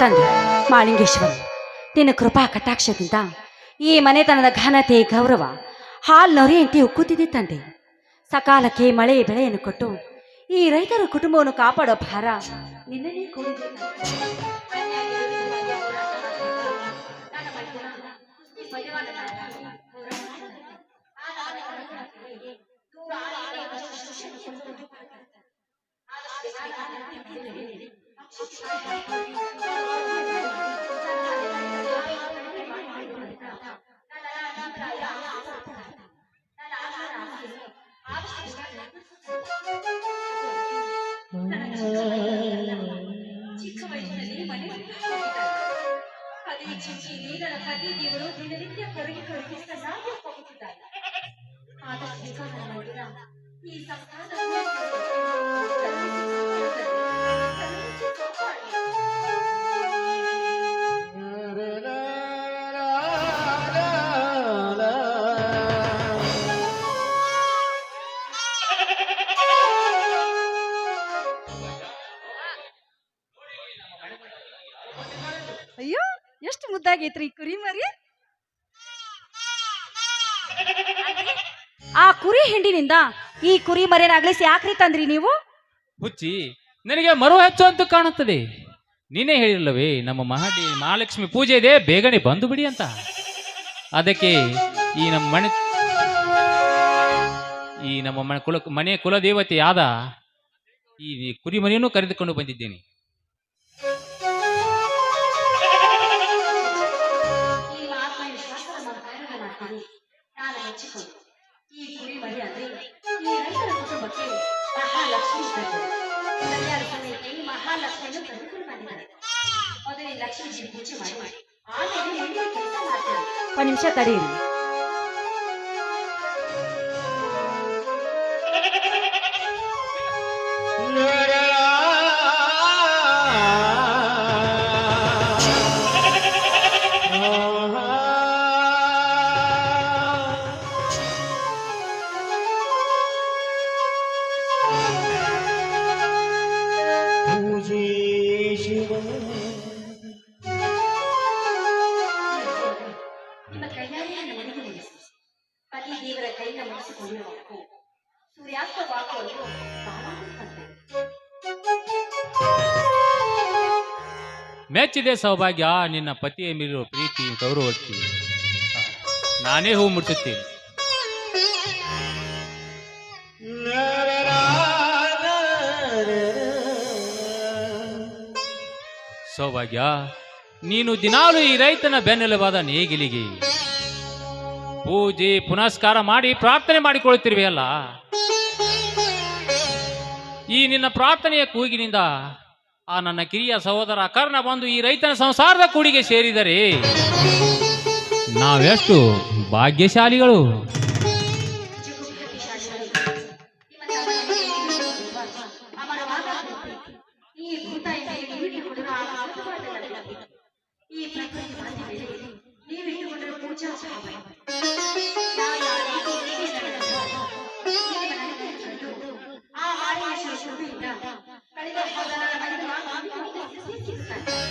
ತಂದೆ ಮಾಳಿಂಗೇಶ್ವರ ನಿನ್ನ ಕೃಪಾ ಕಟಾಕ್ಷದಿಂದ ಈ ಮನೆತನದ ಘನತೆ ಗೌರವ ಹಾಲ್ ನೊರೆಯಂತೆ ಉಕ್ಕುತ್ತಿದೆ ತಂದೆ ಸಕಾಲಕ್ಕೆ ಮಳೆ ಬೆಳೆಯನ್ನು ಕೊಟ್ಟು ಈ ರೈತರ ಕುಟುಂಬವನ್ನು ಕಾಪಾಡೋ ಭಾರ ನಿನ್ನನ್ನೇ ಕೂಡಿದೆ ತಂದೆ. ಚಿಕ್ಕ ವಯಸ್ಸಿನಲ್ಲಿ ಮನೆ ಪದಿ ಚಿಂಚಿ ನೀರನ ಪದಿ ದೇವರು ದಿನನಿತ್ಯ ಕೊರಗಿ ಕೊರಗಿ ಎಷ್ಟು ಕುರಿಮರಿ ಈ ಕುರಿ ಮರಿ? ಆ ಕುರಿ ಹಿಂಡಿನಿಂದ ಈ ಕುರಿ ಮರಿನ ಅಗಲಿಸಿ ಯಾಕ್ರಿ ತಂದ್ರಿ ನೀವು? ಹುಚ್ಚಿ ನನಗೆ ಮರು ಹೆಚ್ಚು ಅಂತ ಕಾಣುತ್ತದೆ. ನೀನೇ ಹೇಳಿಲ್ಲವೇ ನಮ್ಮ ಮಹಾಡಿ ಮಹಾಲಕ್ಷ್ಮಿ ಪೂಜೆ ಇದೆ ಬೇಗನೆ ಬಂದು ಬಿಡಿ ಅಂತ. ಅದಕ್ಕೆ ಈ ನಮ್ಮ ಮನೆ ಈ ನಮ್ಮ ಮನೆ ಕುಲ ಮನೆ ಕುಲದೇವತೆಯಾದ ಈ ಕುರಿಮರಿಯನ್ನು ಕರೆದುಕೊಂಡು ಬಂದಿದ್ದೇನೆ. ಮಹಾಲಕ್ಷ್ಮಿಯನ್ನು ಕರೆದುಕೊಂಡು ಬಂದಿದ್ದಾರೆ ಮೊದಲೇ ಲಕ್ಷ್ಮೀಜಿ ಪೂಜೆ ಮಾಡಿ. ಆಮೇಲೆ ಒಂದು ನಿಮಿಷ ತಡೆಯಿರಿ ಮೆಚ್ಚಿದೆ ಸೌಭಾಗ್ಯ, ನಿನ್ನ ಪತಿಯ ಮೇಲಿರುವ ಪ್ರೀತಿ, ಗೌರವಕ್ಕೆ. ನಾನೇ ಹೂ ಮುಟ್ಟುತ್ತೇನೆ ಸೌಭಾಗ್ಯ, ನೀನು ದಿನಾಲು ಈ ರೈತನ ಬೆನ್ನೆಲುಬಾದ ನೇಗಿಲಿಗೆ. ಪೂಜೆ ಪುನಸ್ಕಾರ ಮಾಡಿ ಪ್ರಾರ್ಥನೆ ಮಾಡಿಕೊಳ್ಳುತ್ತಿರುವೆಯಲ್ಲ. ಈ ನಿನ್ನ ಪ್ರಾರ್ಥನೆಯ ಕೂಗಿನಿಂದ ಆ ನನ್ನ ಕಿರಿಯ ಸಹೋದರ ಕರ್ಣ ಬಂದು ಈ ರೈತನ ಸಂಸಾರದ ಕೂಡಿಗೆ ಸೇರಿದರೆ ನಾವೆಷ್ಟು ಭಾಗ್ಯಶಾಲಿಗಳು? 看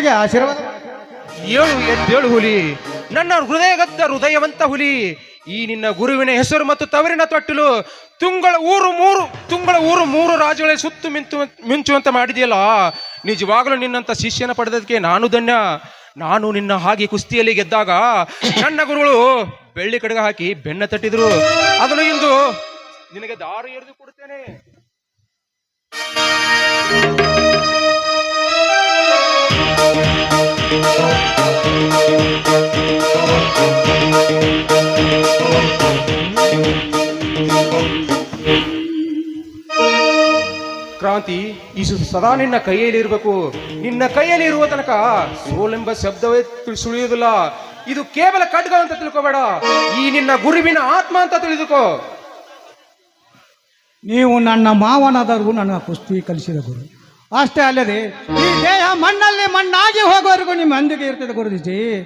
ಶಿಕ್ಷಣಿಗೆ ಆಶೀರ್ವಾದ. ಏಳು ಎದ್ದೇಳು ಹುಲಿ, ನನ್ನ ಹೃದಯಗತ್ತ ಹೃದಯವಂತ ಹುಲಿ, ಈ ನಿನ್ನ ಗುರುವಿನ ಹೆಸರು ಮತ್ತು ತವರಿನ ತೊಟ್ಟಿಲು, ತುಂಗಳ ಊರು ಮೂರು, ತುಂಗಳ ಊರು ಮೂರು ರಾಜುಗಳ ಸುತ್ತು ಮಿಂಚು ಮಿಂಚುವಂತ ಮಾಡಿದೆಯಲ್ಲ, ನಿಜವಾಗಲೂ ನಿನ್ನಂತ ಶಿಷ್ಯನ ಪಡೆದಕ್ಕೆ ನಾನು ಧನ್ಯ. ನಾನು ನಿನ್ನ ಹಾಗೆ ಕುಸ್ತಿಯಲ್ಲಿ ಗೆದ್ದಾಗ, ನನ್ನ ಗುರುಗಳು ಬೆಳ್ಳಿ ಕಡೆಗೆ ಹಾಕಿ ಬೆನ್ನ ತಟ್ಟಿದ್ರು. ಅದನ್ನು ಇಂದು ನಿನಗೆ ದಾರು ಎರೆದು ಕೊಡುತ್ತೇನೆ. ಸು- ಸದಾ ನಿನ್ನ ಕೈಯಲ್ಲಿ ಇರಬೇಕು. ನಿನ್ನ ಕೈಯಲ್ಲಿ ಇರುವ ತನಕ ಸೋಲೆಂಬ ಶಬ್ದವೇ ಸುಳಿಯುವುದಿಲ್ಲ. ಇದು ಕೇವಲ ಖಡ್ಗ ಅಂತ ತಿಳ್ಕೋಬೇಡ. ಈ ನಿನ್ನ ಗುರುವಿನ ಆತ್ಮ ಅಂತ ತಿಳಿದುಕೋ. ನೀವು ನನ್ನ ಮಾವನಾದರೂ ನನ್ನ ಕುಸ್ತಿ ಕಲಿಸಿದ ಗುರು. ಅಷ್ಟೇ ಅಲ್ಲದೆ, ಈ ದೇಹ ಮಣ್ಣಲ್ಲಿ ಮಣ್ಣಾಗಿ ಹೋಗೋವರೆಗೂ ನಿಮ್ಮ ಅಂದಿಗೆ ಇರ್ತದೆ ಗುರುಜಿ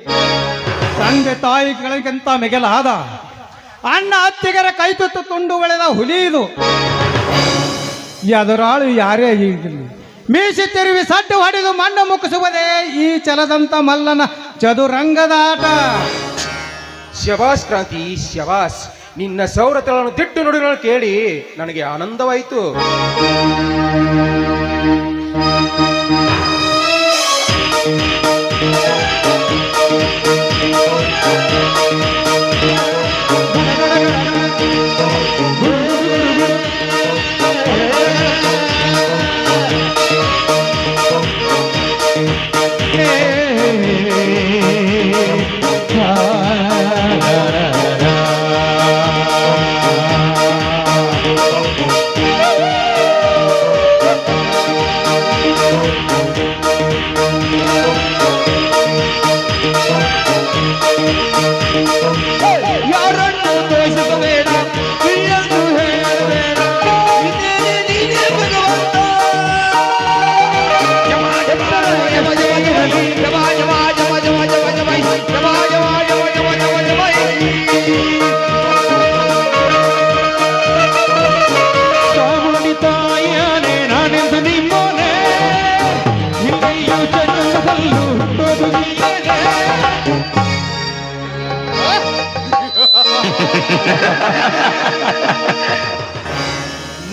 ತಂದೆ ತಾಯಿಗಳಿಗಿಂತ ಮಿಗಿಲಾದ ಅಣ್ಣ ಅತ್ತಿಗರ ಕೈ ತುತ್ತು ತುಂಡು ಬೆಳೆದ ಹುಲಿ ಇದು. ಎದುರಾಳು ಯಾರೇ ಇರಲಿ ಮೀಸಿ ತಿರುವಿ ಸಡ್ಡು ಹೊಡೆದು ಮಣ್ಣು ಮುಕ್ಕಿಸುವುದೇ ಈ ಚಲದಂತ ಮಲ್ಲನ ಚದುರಂಗದ ಆಟ ಶಬಾಸ್ ಕ್ರಾಂತಿ ಶವಾಸ್ ನಿನ್ನ ಸೌರತಗಳನ್ನು ದಿಟ್ಟು ನುಡಿಗಳನ್ನು ಕೇಳಿ ನನಗೆ ಆನಂದವಾಯಿತು.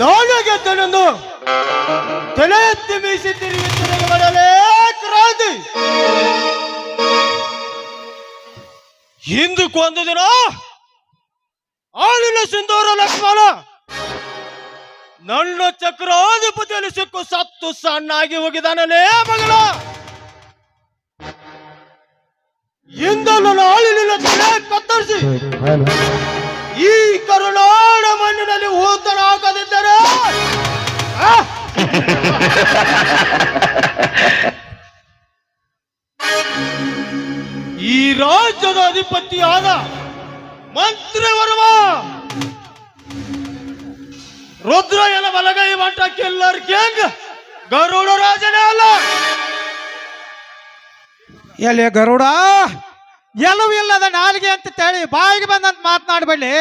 ನಾನು ಗೆದ್ದನೊಂದು ತಲೆ ಎತ್ತಿ ಮೀಸಿ ತಿರುಗಿ ಬರಲೇ ಕ್ರಾಂತಿ. ಹಿಂದಕ್ಕೆ ಒಂದು ಆಳಿನ ಸಿಂಧೂರ ಲಕ್ಷ್ಮಣ, ನನ್ನ ಚಕ್ರಾಧಿಪತಿಯಲ್ಲಿ ಸಿಕ್ಕು ಸತ್ತು ಸಣ್ಣಾಗಿ ಹೋಗಿದಾನಲೇ ಮಗಳ. ನನ್ನ ನಿನ್ನ ತಲೆ ಕತ್ತರಿಸಿ. ಈ ಕರುನಾಡ ಮಣ್ಣಿನಲ್ಲಿ ಊತನ ಹಾಕದಿದ್ದರೆ? ಆ? ಈ ರಾಜ್ಯದ ಅಧಿಪತಿಯಾದ ಮಂತ್ರಿವರ್ಮ ರುದ್ರಯನ ಬಲಗೈ ಮಠ ಕಿಲ್ಲರ್ ಕಿಂಗ್ ಗರುಡ ರಾಜನೇ ಅಲ್ಲ. ಎಲೆ ಗರುಡ. ಎಲ್ಲವೂ ಇಲ್ಲದ ನಾಲಿಗೆ ಅಂತ ಹೇಳಿ ಬಾಯಿಗೆ ಬಂದಂತ ಮಾತನಾಡಬೇಡಿ.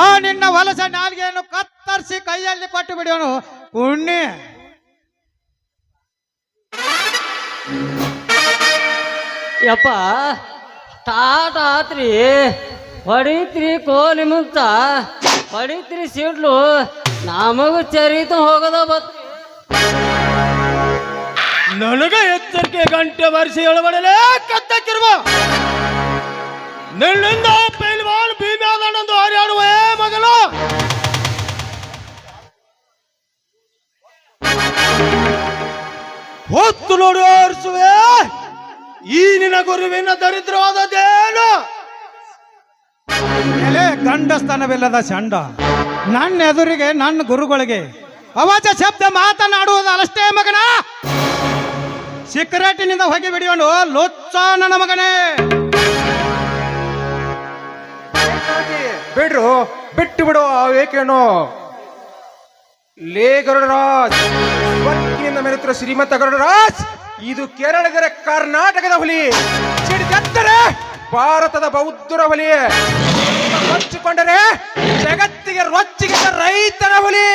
ಆ ನಿನ್ನ ವಲಸ ನಾಲಿಗೆಯನ್ನು ಕತ್ತರಿಸಿ ಕೈಯಲ್ಲಿ ಕೊಟ್ಟು ಬಿಡೋನು ಪುಣ್ಯ. ಯಪ್ಪ ತಾತಾತ್ರಿ ಆತ್ರಿ ಹೊಡಿತ್ರಿ ಕೋಲಿ ಮುಂತ ಹೊಡಿತ್ರಿ ಸಿಡ್ಲು ನಮಗೂ ಚರಿತ ಹೋಗದ ಬತ್ರಿ. ನನಗ ಎಚ್ಚರಿಕೆ ಗಂಟೆ ಬಾರಿಸಿ ಹೇಳಬಡಲೇ ಕತ್ತಕ್ಕಿರುವ. ನಿನ್ನಿಂದ ಪೈಲ್ವಾನ್ ಭೀಮ್ಯಾದನಂದು ಏ ಮಗಲ ಹೊತ್ತು ನೋಡಿ ಆರಿಸುವೆ. ಈ ನಿನ ಗುರುವಿನ ದರಿದ್ರವಾದದ್ದೇನು ಎಲೆ ಗಂಡಸ್ತನವಿಲ್ಲದ ಚಂಡ ನನ್ನ ಎದುರಿಗೆ, ನನ್ನ ಗುರುಗಳಿಗೆ ಅವಾಚ ಶಬ್ದ ಮಾತನಾಡುವುದಲ್ಲಷ್ಟೇ ಮಗನ? ಸಿಕ್ರೆಟಿನಿಂದ ಹೋಗಿ ಬಿಡಿಯೋನು ಲೊಚ್ಚ ನನ್ನ ಮಗನೇ. ಬಿಡ್ರು ಬಿಟ್ಟು ಬಿಡು ಏಕೇನು ಲೇ ಗರುಡರಾಜ್ ಸ್ವತ್ತಿನಿಂದ ಮೆರೆತಿರೋ ಶ್ರೀಮಂತ ಗರುಡರಾಜ್, ಇದು ಕೇರಳಗರ ಕರ್ನಾಟಕದ ಹುಲಿ. ಸಿಡಿದೆತ್ತರೆ ಭಾರತದ ಬೌದ್ಧರ ಹುಲಿ. ರೊಚ್ಚಿಕೊಂಡರೆ ಜಗತ್ತಿಗೆ ರೊಚ್ಚಿಗೆ ರೈತನ ಹುಲಿ.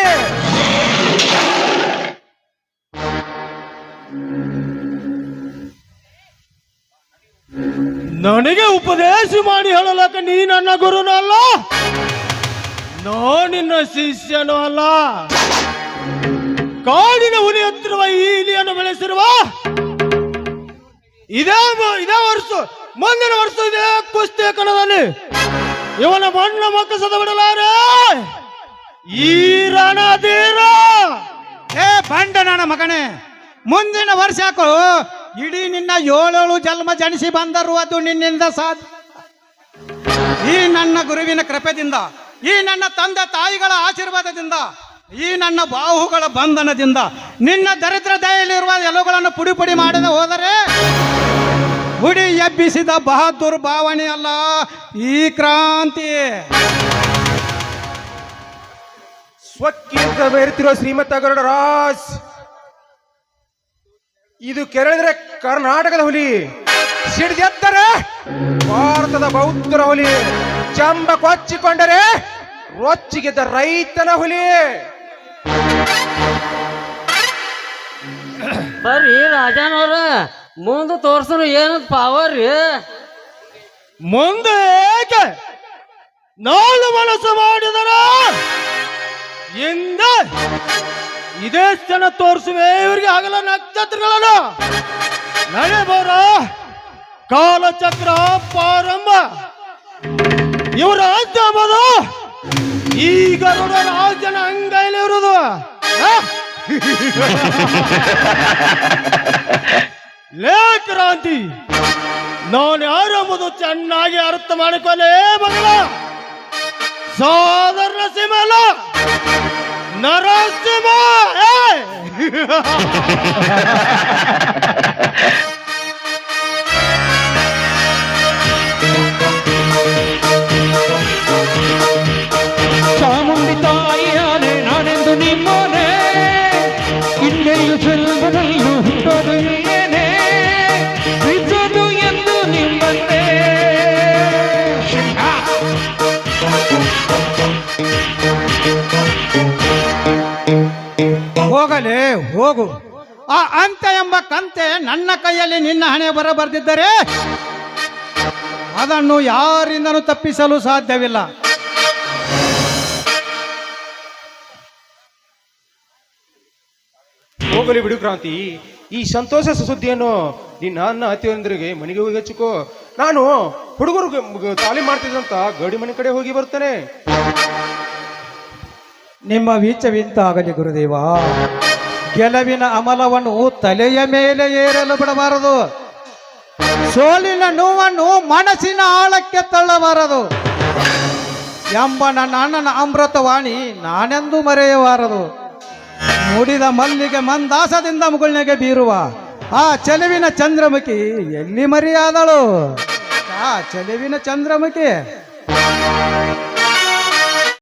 ನನಗೆ ಉಪದೇಶ ಮಾಡಿ ಹೇಳಲಕ್ಕ ನೀ ನನ್ನ ಗುರುನು ಅಲ್ಲ. ನೋ ನಿನ್ನ ಶಿಷ್ಯನು ಅಲ್ಲ. ಕಾಡಿನ ಹುಲಿ ಹತ್ತಿರುವ ಈ ಇಲಿಯನ್ನು ಬೆಳೆಸಿರುವ ಇದೇ ಇದೇ ವರ್ಷ, ಮುಂದಿನ ವರ್ಷ ಇದೇ ಕುಸ್ತಿ ಕಣದಲ್ಲಿ. ಇವನ ಮಣ್ಣ ಮಕ್ಕಸದ ಬಿಡಲಾರೆ. ಈ ರಣಧೀರ ಏ ಬಂಡ ನನ್ನ ಮಗನೇ, ಮುಂದಿನ ವರ್ಷ ಯಾಕೋ ಇಡೀ ನಿನ್ನ ಏಳೇಳು ಜನ್ಮ ಜನಿಸಿ ಬಂದರು ಅದು ನಿನ್ನಿಂದ ಸಾಧ್ಯ. ಈ ನನ್ನ ಗುರುವಿನ ಕೃಪೆದಿಂದ, ಈ ನನ್ನ ತಂದೆ ತಾಯಿಗಳ ಆಶೀರ್ವಾದದಿಂದ, ಈ ನನ್ನ ಬಾಹುಗಳ ಬಂಧನದಿಂದ, ನಿನ್ನ ದರಿದ್ರ ದಯಲಿರುವ ಎಲುಗಳನ್ನು ಪುಡಿ ಪುಡಿ ಮಾಡದೆ ಹೋದರೆ ಹುಡಿ ಎಬ್ಬಿಸಿದ ಬಹದ್ದೂರ್ ಭಾವನೆ ಅಲ್ಲ, ಈ ಕ್ರಾಂತಿ. ಸ್ವಕ್ಕಿಂತ ಶ್ರೀಮತ ಶ್ರೀಮಂತ ಗರುಡರಾಜ್. ಇದು ಕೆರಳಿದ್ರೆ ಕರ್ನಾಟಕದ ಹುಲಿ. ಸಿಡಿದೆತ್ತರೆ ಭಾರತದ ಬೌದ್ಧರ ಹುಲಿ. ಚಂಬ ಕೊಚ್ಚಿಕೊಂಡರೆ ರೊಚ್ಚಿಗೆದ್ದ ರೈತನ ಹುಲಿ. ಬರ್ರಿ ರಾಜನವರ ಮುಂದೆ ತೋರ್ಸರು ಏನು ಪವರ್ ರೀ? ಮುಂದೆ ಏಕೆ ನಾಳು ಮನಸ್ಸು ಮಾಡಿದರ? ಇಂದ ಇದೇ ಜನ ತೋರಿಸುವೆ, ಇವರಿಗೆ ಆಗಲ ನಕ್ಷತ್ರಗಳನ್ನು. ಬೋರ, ಕಾಲಚಕ್ರ ಪ್ರಾರಂಭ. ಇವರ ರಾಜ್ಯ ಈಗ ರಾಜನ ಅಂಗೈಲಿ ಇರೋದು? ಲೇ ಕ್ರಾಂತಿ, ನಾನು ಯಾರೆಂಬುದು ಚೆನ್ನಾಗಿ ಅರ್ಥ ಮಾಡಿಕೊಳ್ಳೇ ಮಗಳ ಸಾಧಾರಣ ಅಲ್ಲ ನರಸಿಂಹ ಕಂತೆ ನನ್ನ ಕೈಯಲ್ಲಿ ನಿನ್ನ ಹಣೆ ಬರ ಬರೆದಿದ್ದರೆ ಅದನ್ನು ಯಾರಿಂದನೂ ತಪ್ಪಿಸಲು ಸಾಧ್ಯವಿಲ್ಲ. ಹೋಗಲಿ ಬಿಡು ಕ್ರಾಂತಿ ಈ ಸಂತೋಷ ಸುದ್ದಿಯನ್ನು ನಿನ್ನ ಅನ್ನ ಅತಿಯೊಂದರಿಗೆ ಮನೆಗೆ ಹೋಗಿ ಹಚ್ಚಿಕೋ. ನಾನು ಹುಡುಗರು ತಾಲೀಮ್ ಮಾಡ್ತಿದ್ದಂತ ಗಡಿ ಮನೆ ಕಡೆ ಹೋಗಿ ಬರ್ತೇನೆ. ನಿಮ್ಮ ವೀಚವಿಂತ ಆಗಲಿ ಗುರುದೇವ. ಗೆಲುವಿನ ಅಮಲವನ್ನು ತಲೆಯ ಮೇಲೆ ಏರಲು ಬಿಡಬಾರದು. ಸೋಲಿನ ನೋವನ್ನು ಮನಸ್ಸಿನ ಆಳಕ್ಕೆ ತಳ್ಳಬಾರದು. ಎಂಬ ನನ್ನ ಅಣ್ಣನ ಅಮೃತವಾಣಿ ನಾನೆಂದು ಮರೆಯಬಾರದು. ಮುಡಿದ ಮಲ್ಲಿಗೆ ಮಂದಾಸದಿಂದ ಮುಗುಳ್ನೆಗೆ ಬೀರುವ ಆ ಚೆಲುವಿನ ಚಂದ್ರಮುಖಿ ಎಲ್ಲಿ ಮರೆಯಾದಳು? ಆ ಚೆಲುವಿನ ಚಂದ್ರಮುಖಿ.